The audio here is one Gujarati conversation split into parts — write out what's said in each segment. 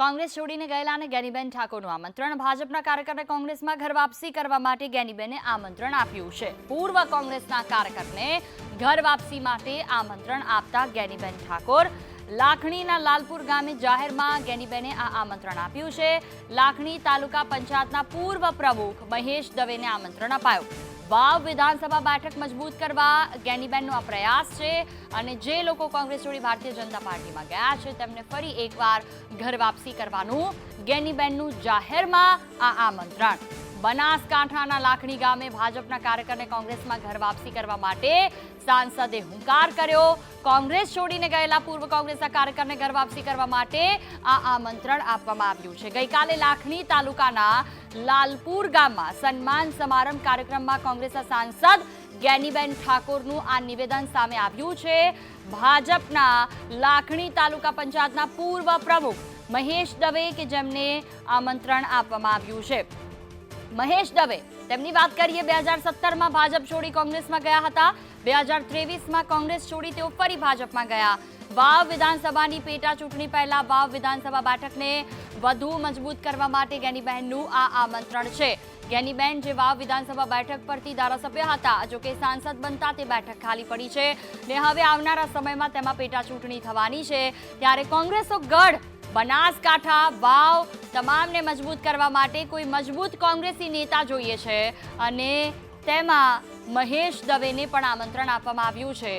કોંગ્રેસ છોડીને ગયેલા અને ગેનીબેન ઠાકોરનું આમંત્રણ. ભાજપના કાર્યકરને કોંગ્રેસમાં ઘર વાપસી કરવા માટે ગેનીબેને આમંત્રણ આપ્યું છે. પૂર્વ કોંગ્રેસના કાર્યકરને ઘર વાપસી માટે આમંત્રણ આપતા ગેનીબેન ઠાકોર. લાખણીના લાલપુર ગામે જાહેરમાં ગેનીબેને આ આમંત્રણ આપ્યું છે. લાખણી તાલુકા પંચાયતના પૂર્વ પ્રમુખ મહેશ દવેને આમંત્રણ અપાયું. વાવ વિધાનસભા બેઠક મજબૂત કરવા ગેનીબેનનો આ પ્રયાસ છે અને જે લોકો કોંગ્રેસ છોડી ભારતીય જનતા પાર્ટીમાં ગયા છે, તેમને ફરી એકવાર ઘર વાપસી કરવાનું ગેનીબેનનું જાહેરમાં આ આમંત્રણ. બનાસકાંઠાના લાખણી ગામે ભાજપના કાર્યકરને કોંગ્રેસમાં ઘર વાપસી કરવા માટે સાંસદે હુંકાર કર્યો. કોંગ્રેસ છોડીને ગયેલા પૂર્વ કોંગ્રેસના કાર્યકરને ઘર વાપસી કરવા માટે આ આમંત્રણ આપવામાં આવ્યું છે. ગઈકાલે લાખણી તાલુકાના લાલપુર ગામમાં સન્માન સમારંભ કાર્યક્રમમાં કોંગ્રેસના સાંસદ જ્ઞાનીબેન ઠાકોરનું આ નિવેદન સામે આવ્યું છે. ભાજપના લાખણી તાલુકા પંચાયતના પૂર્વ પ્રમુખ મહેશ દવે કે જેમને આમંત્રણ આપવામાં આવ્યું છે. મહેશ દવે. તેમની વાત કરીએ, બે હજાર સત્તરમાં ભાજપ છોડી કોંગ્રેસમાં ગયા હતા. બે હજાર ત્રેવીસમાં કોંગ્રેસ છોડી તેઓ ફરી ભાજપમાં ગયા. વાવ વિધાનસભાની પેટા ચૂંટણી પહેલા વાવ વિધાનસભા બેઠકને વધુ મજબૂત કરવા માટે જ્ઞાનીબહેનનું આ આમંત્રણ છે. જ્ઞાનીબેન જે વાવ વિધાનસભા બેઠક પરથી ધારાસભ્ય હતા, જો કે સાંસદ બનતા તે બેઠક ખાલી પડી છે ને હવે આવનારા સમયમાં તેમાં પેટા ચૂંટણી થવાની છે. ત્યારે કોંગ્રેસો ગઢ, બનાસકાંઠા, વાવ તમામને મજબૂત કરવા માટે કોઈ મજબૂત કોંગ્રેસી નેતા જોઈએ છે અને તેમાં મહેશ દવેને પણ આમંત્રણ આપવામાં આવ્યું છે.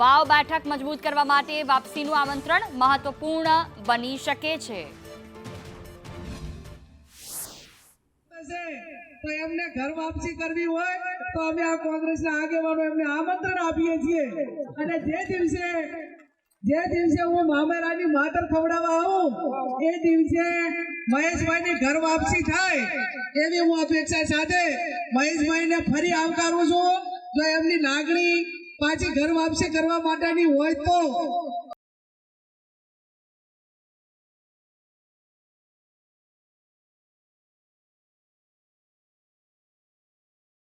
વાવ બેઠક મજબૂત કરવા માટે વાપસીનું આમંત્રણ મહત્વપૂર્ણ બની શકે છે. તો ઘર વાપસી કરવી હોય અમે આ કોંગ્રેસના આગેવાનો એમને આમંત્રણ આપીએ છીએ. અને જે દિવસે જે દિવસે હું મામેરાની માતર ખવડાવવા આવું, એ દિવસે મહેશભાઈની ઘર વાપસી થાય, એવી હું અપેક્ષા સાથે મહેશભાઈને ફરી આવકારું છું. જો એમની લાગણી પાછી ઘર વાપસી કરવા માટેની હોય તો